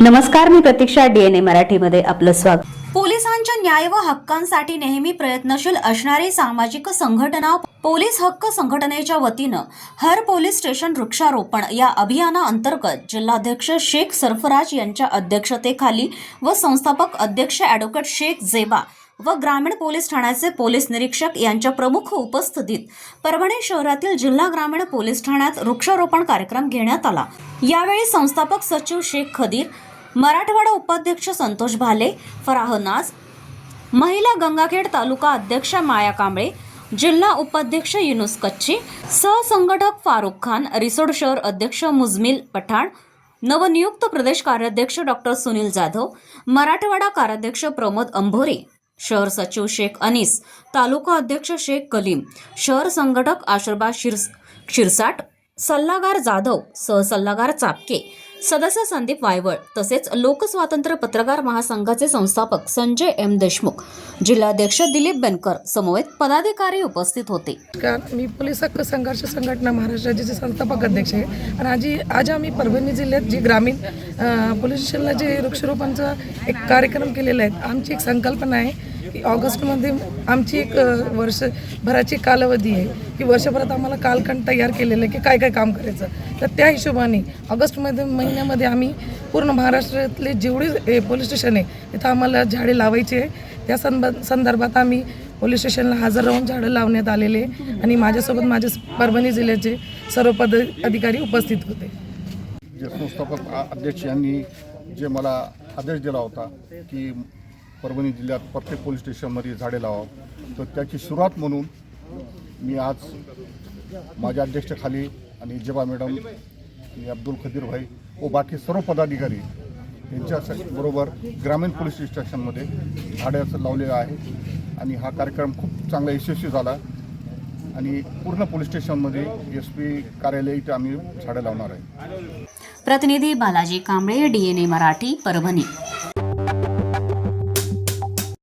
नमस्कार मी प्रतीक्षा डीएनए मराठीमध्ये आपलं स्वागत. पोलिसांच्या न्याय व हक्कांसाठी नेहमी प्रयत्नशील असणारी सामाजिक संघटना पोलीस हक्क संघटनेच्या वतीनं हर पोलीस स्टेशन वृक्षारोपण या अभियानाअंतर्गत जिल्हाध्यक्ष शेख सरफराज यांच्या अध्यक्षतेखाली व संस्थापक अध्यक्ष ॲडव्होकेट शेख जेबा व ग्रामीण पोलीस ठाण्याचे पोलीस निरीक्षक यांच्या प्रमुख उपस्थितीत परभणी शहरातील जिल्हा ग्रामीण पोलीस ठाण्यात वृक्षारोपण कार्यक्रम घेण्यात आला. यावेळी संस्थापक सचिव शेख खदीर मराठवाडा उपाध्यक्ष संतोष भाले फराह नाज महिला गंगाखेड तालुका अध्यक्ष माया कांबळे जिल्हा उपाध्यक्ष युनुस कच्ची सहसंघटक फारुख खान रिसोड शहर अध्यक्ष मुजमिल पठाण नवनियुक्त प्रदेश कार्याध्यक्ष डॉक्टर सुनील जाधव मराठवाडा कार्याध्यक्ष प्रमोद अंभोरे शहर सचिव शेख अनीस तालुका अध्यक्ष शेख कलीम शहर संघटक आशर्बा शिर शिरसाट सल्लागार जाधव सहसल्लागार चापके सदस्य संदीप वायवळ तसेच लोकस्वातंत्र्य पत्रकार महासंघाचे संस्थापक संजय एम देशमुख जिल्हाध्यक्ष दिलीप बेनकर समवेत पदाधिकारी उपस्थित होते. मी पोलीस हक्क संघर्ष संघटना महाराष्ट्र राज्याचे संस्थापक अध्यक्ष आहे. आणि आजी आज आम्ही परभणी जिल्ह्यात जे ग्रामीण पोलीस स्टेशनला जे वृक्षारोपणचा एक कार्यक्रम केलेला आहे आमची एक संकल्पना आहे की ऑगस्टमध्ये आमची एक वर्षभराची कालावधी आहे. की वर्षभरात आम्हाला कालखंड तयार केलेलं आहे की काय काय काम करायचं. तर त्या हिशोबाने ऑगस्टमध्ये महिन्यामध्ये आम्ही पूर्ण महाराष्ट्रातले जेवढे ए, पोलीस स्टेशन आहे तिथं आम्हाला झाडे लावायची आहे. त्या संब संदर्भात आम्ही पोलीस स्टेशनला हजर राहून झाडं लावण्यात आलेले आणि माझ्यासोबत माझे परभणी जिल्ह्याचे सर्व पद अधिकारी उपस्थित होते. जे संस्थापक अध्यक्ष यांनी जे मला आदेश दिला होता की परभणी जिल्ह्यात प्रत्येक पोलीस स्टेशनमध्ये झाडे लावा तर त्याची सुरुवात म्हणून मी आज माझ्या अध्यक्षतेखाली आणि जेबा मॅडम आणि अब्दुल खदीर भाई व बाकी सर्व पदाधिकारी यांच्या बरोबर ग्रामीण पोलीस स्टेशनमध्ये झाडाचं लावलेलं आहे. आणि हा कार्यक्रम खूप चांगला यशस्वी झाला. आणि पूर्ण पोलीस स्टेशनमध्ये एस पी कार्यालय इथे आम्ही झाडं लावणार आहे. प्रतिनिधी बालाजी कांबळे डीएनए मराठी परभणी.